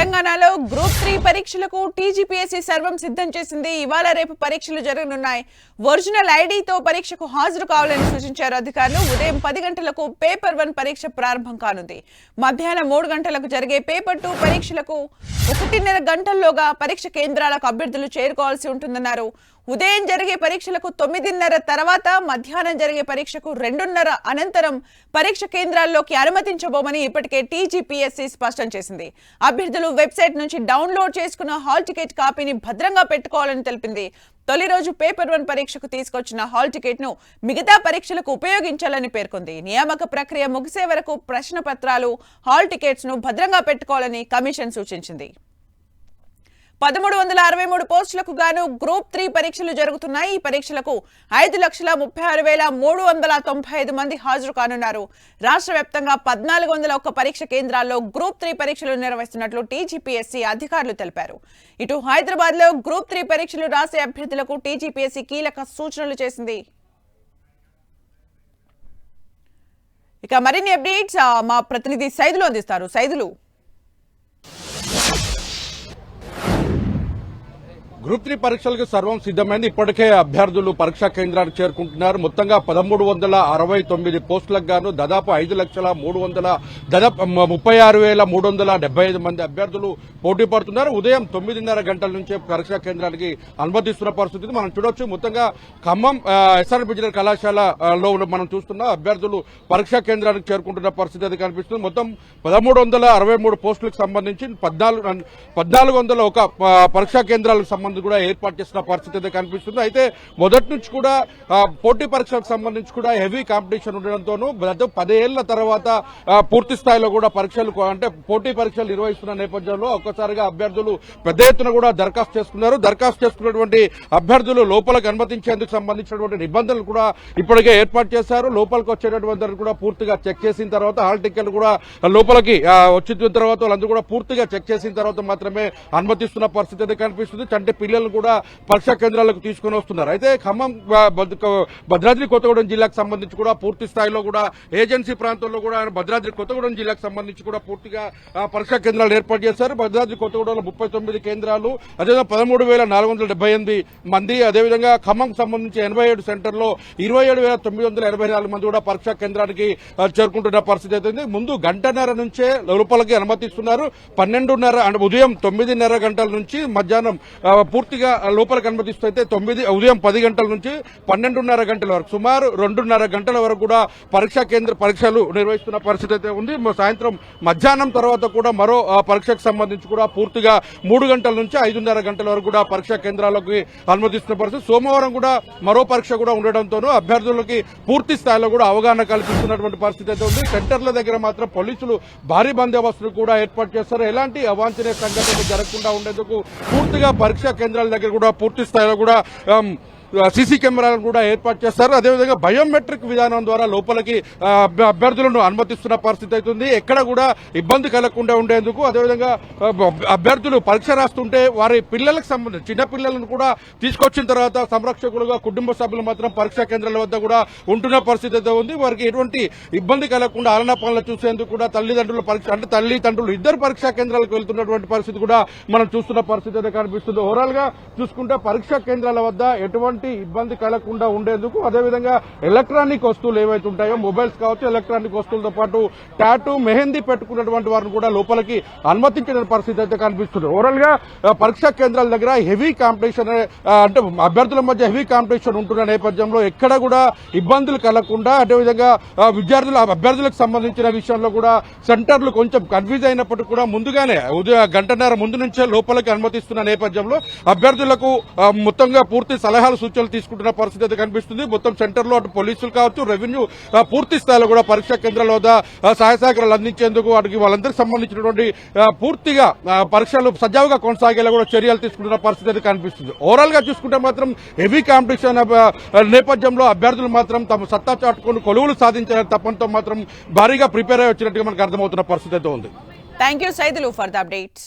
తెలంగాణలో group three పరీక్షలకు TGPSC సర్వం సిద్ధం చేసింది. ఇవాళ రేపు పరీక్షలు జరగనున్నాయి. ఒరిజినల్ ఐడితో పరీక్షకు హాజరు కావాలని సూచించారు అధికారులు. ఉదయం పది గంటలకు పేపర్ వన్ పరీక్ష ప్రారంభం కానుంది. మధ్యాహ్నం మూడు గంటలకు జరిగే పేపర్ టూ పరీక్షలకు ఒకటిన్నర గంటల్లోగా పరీక్ష కేంద్రాలకు అభ్యర్థులు చేరుకోవాల్సి ఉంటుందన్నారు. ఉదయం జరిగే పరీక్షలకు తొమ్మిదిన్నర తర్వాత మధ్యాహ్నం జరిగే పరీక్షకు రెండున్నర అనంతరం పరీక్ష కేంద్రాల్లోకి అనుమతించబోమని ఇప్పటికే టీజీపీఎస్సీ స్పష్టం చేసింది. అభ్యర్థులు వెబ్సైట్ నుంచి డౌన్లోడ్ చేసుకున్న హాల్ టికెట్ కాపీని భద్రంగా పెట్టుకోవాలని తెలిపింది. తొలి రోజు పేపర్ వన్ పరీక్షకు తీసుకొచ్చిన హాల్ టికెట్ను మిగతా పరీక్షలకు ఉపయోగించాలని పేర్కొంది. నియామక ప్రక్రియ ముగిసే వరకు ప్రశ్న పత్రాలు హాల్ టికెట్స్ను భద్రంగా పెట్టుకోవాలని కమిషన్ సూచించింది. పదమూడు వందల అరవై మూడు పోస్టులకు గాను గ్రూప్ త్రీ పరీక్షలు జరుగుతున్నాయి. ఈ పరీక్షలకు ఐదు లక్షల ముప్పై ఆరు వేల మూడు వందల తొంభై ఐదు మంది హాజరు కానున్నారు. రాష్ట్ర వ్యాప్తంగా పద్నాలుగు వందల ఒక్క పరీక్ష కేంద్రాల్లో గ్రూప్ త్రీ పరీక్షలు నిర్వహిస్తున్నట్లు టీజీపీఎస్సీ అధికారులు తెలిపారు. ఇటు హైదరాబాద్లో గ్రూప్ త్రీ పరీక్షలు రాసే అభ్యర్థులకు టీజీపీఎస్సీ కీలక సూచనలు చేసింది. ఇక మరిన్ని అప్డేట్స్ మా ప్రతినిధి సైదులు అందిస్తారు. సైదులు. గ్రూప్ త్రీ పరీక్షలకు సర్వం సిద్దమైంది ఇప్పటికే అభ్యర్థులు పరీక్షా కేంద్రానికి చేరుకుంటున్నారు. మొత్తంగా పదమూడు వందల అరవై తొమ్మిది పోస్టులకు గాను దాదాపు ఐదు లక్షల మూడు వందల దాదాపు ముప్పై ఆరు వేల మూడు వందల డెబ్బై ఐదు మంది అభ్యర్థులు పోటీ పడుతున్నారు. ఉదయం తొమ్మిదిన్నర గంటల నుంచే పరీక్షా కేంద్రానికి అనుమతిస్తున్న పరిస్థితి మనం చూడొచ్చు. మొత్తంగా ఖమ్మం ఎస్ఆర్ ఇంజనీర్ కళాశాలలో మనం చూస్తున్న అభ్యర్థులు పరీక్షా కేంద్రానికి చేరుకుంటున్న పరిస్థితి అది కనిపిస్తుంది. మొత్తం పదమూడు వందల అరవై మూడు పోస్టులకు సంబంధించి పద్నాలుగు పద్నాలుగు వందల ఒక పరీక్షా కేంద్రాలకు సంబంధించి కూడా ఏర్పాటు చేసిన పరిస్థితి అయితే కనిపిస్తుంది. అయితే మొదటి నుంచి కూడా పోటీ పరీక్షలకు సంబంధించి కూడా హెవీ కాంపిటీషన్ ఉండడంతోనూ దాదాపు పదేళ్ళ తర్వాత పూర్తి స్థాయిలో కూడా పరీక్షలు అంటే పోటీ పరీక్షలు నిర్వహిస్తున్న నేపథ్యంలో ఒక్కసారిగా అభ్యర్థులు పెద్ద ఎత్తున కూడా దరఖాస్తు చేసుకున్నారు. దరఖాస్తు చేసుకున్నటువంటి అభ్యర్థులు లోపలికి అనుమతించేందుకు సంబంధించినటువంటి నిబంధనలు కూడా ఇప్పటికే ఏర్పాటు చేశారు. లోపలికి వచ్చేటటువంటి కూడా పూర్తిగా చెక్ చేసిన తర్వాత హాల్ టికెట్లు కూడా లోపలికి వచ్చిన తర్వాత వాళ్ళందరూ కూడా పూర్తిగా చెక్ చేసిన తర్వాత మాత్రమే అనుమతిస్తున్న పరిస్థితి అయితే కనిపిస్తుంది. అంటే పిల్లలను కూడా పరీక్షా కేంద్రాలకు తీసుకుని వస్తున్నారు. అయితే ఖమ్మం భద్రాద్రి కొత్తగూడెం జిల్లాకు సంబంధించి కూడా పూర్తి స్థాయిలో కూడా ఏజెన్సీ ప్రాంతంలో కూడా భద్రాద్రి కొత్తగూడెం జిల్లాకు సంబంధించి కూడా పూర్తిగా పరీక్షా కేంద్రాలు ఏర్పాటు చేశారు. భద్రాద్రి కొత్తగూడెంలో ముప్పై తొమ్మిది కేంద్రాలు అదేవిధంగా పదమూడు వేల నాలుగు వందల డెబ్బై ఎనిమిది మంది అదేవిధంగా ఖమ్మం సంబంధించి ఎనభై ఏడు సెంటర్లో ఇరవై ఏడు వేల తొమ్మిది వందల ఎనభై నాలుగు మంది కూడా పరీక్షా కేంద్రానికి చేరుకుంటున్న పరిస్థితి అయితే ముందు గంటన్నర నుంచే లోపలికి అనుమతిస్తున్నారు. పన్నెండున్నర ఉదయం తొమ్మిదిన్నర గంటల నుంచి మధ్యాహ్నం పూర్తిగా లోపలికి అనుమతిస్తే తొమ్మిది ఉదయం పది గంటల నుంచి పన్నెండున్నర గంటల వరకు సుమారు రెండున్నర గంటల వరకు కూడా పరీక్షా కేంద్ర పరీక్షలు నిర్వహిస్తున్న పరిస్థితి అయితే ఉంది. సాయంత్రం మధ్యాహ్నం తర్వాత కూడా మరో పరీక్షకు సంబంధించి కూడా పూర్తిగా మూడు గంటల నుంచి ఐదున్నర గంటల వరకు కూడా పరీక్షా కేంద్రాలకు అనుమతిస్తున్న పరిస్థితి. సోమవారం కూడా మరో పరీక్ష కూడా ఉండడంతోనూ అభ్యర్థులకి పూర్తి స్థాయిలో కూడా అవగాహన కల్పిస్తున్నటువంటి పరిస్థితి అయితే ఉంది. సెంటర్ల దగ్గర మాత్రం పోలీసులు భారీ బందోబస్తులు కూడా ఏర్పాటు చేస్తారు. ఎలాంటి అవాంఛనీయ సంఘటనలు జరగకుండా ఉండేందుకు పూర్తిగా పరీక్షా కేంద్రాల దగ్గర కూడా పూర్తి స్థాయిలో కూడా సీసీ కెమెరాలను కూడా ఏర్పాటు చేస్తారు. అదేవిధంగా బయోమెట్రిక్ విధానం ద్వారా లోపలికి అభ్యర్థులను అనుమతిస్తున్న పరిస్థితి అవుతుంది. ఎక్కడ కూడా ఇబ్బంది కలగకుండా ఉండేందుకు అదేవిధంగా అభ్యర్థులు పరీక్ష రాస్తుంటే వారి పిల్లలకు సంబంధించి చిన్న పిల్లలను కూడా తీసుకొచ్చిన తర్వాత సంరక్షకులుగా కుటుంబ సభ్యులు మాత్రం పరీక్షా కేంద్రాల వద్ద కూడా ఉంటున్న పరిస్థితి అయితే ఉంది. వారికి ఎటువంటి ఇబ్బంది కలగకుండా ఆలనా పనులు చూసేందుకు కూడా తల్లిదండ్రుల పరీక్ష అంటే తల్లిదండ్రులు ఇద్దరు పరీక్షా కేంద్రాలకు వెళ్తున్నటువంటి పరిస్థితి కూడా మనం చూస్తున్న పరిస్థితి అయితే కనిపిస్తుంది. ఓవరాల్గా చూసుకుంటే పరీక్షా కేంద్రాల వద్ద ఎటువంటి ఇబ్బంది కలగకుండా ఉండేందుకు అదేవిధంగా ఎలక్ట్రానిక్ వస్తువులు ఏవైతే ఉంటాయో మొబైల్స్ కావచ్చు ఎలక్ట్రానిక్ వస్తువులతో పాటు టాటూ మెహందీ పెట్టుకున్నటువంటి వారిని కూడా లోపలికి అనుమతించిన పరిస్థితి అయితే కనిపిస్తుంది. ఓవరాల్గా పరీక్షా కేంద్రాల దగ్గర హెవీ కాంపిటీషన్ అంటే అభ్యర్థుల మధ్య హెవీ కాంపిటీషన్ ఉంటున్న నేపథ్యంలో ఎక్కడ కూడా ఇబ్బందులు కలగకుండా అదేవిధంగా ఆ, విద్యార్థుల అభ్యర్థులకు సంబంధించిన విషయంలో కూడా సెంటర్లు కొంచెం కన్ఫ్యూజ్ అయినప్పటికీ కూడా ముందుగానే ఉదయం గంటన్నర ముందు నుంచే లోపలికి అనుమతిస్తున్న నేపథ్యంలో అభ్యర్థులకు మొత్తంగా పూర్తి సలహాలు సూచనలు తీసుకుంటున్న పరిస్థితి అయితే కనిపిస్తుంది. మొత్తం సెంటర్లో అటు పోలీసులు కావచ్చు రెవెన్యూ పూర్తి స్థాయిలో కూడా పరీక్షా కేంద్రాల వద్ద సహాయ సహకారాలు అందించేందుకు వాటికి వాళ్ళందరికీ సంబంధించినటువంటి పూర్తిగా పరీక్షలు సజావుగా కొనసాగేలా కూడా చర్యలు తీసుకుంటున్న పరిస్థితి అయితే కనిపిస్తుంది. ఓవరాల్గా చూసుకుంటే మాత్రం హెవీ కాంపిటీషన్ నేపథ్యంలో అభ్యర్థులు మాత్రం తమ సత్తా చాటుకుని కొలువులు సాధించాలని తప్పంతో మాత్రం భారీగా ప్రిపేర్ అయ్యి వచ్చినట్టుగా మనకు అర్థమవుతున్న పరిస్థితి అయితే ఉంది. Thank you Saidulu for the updates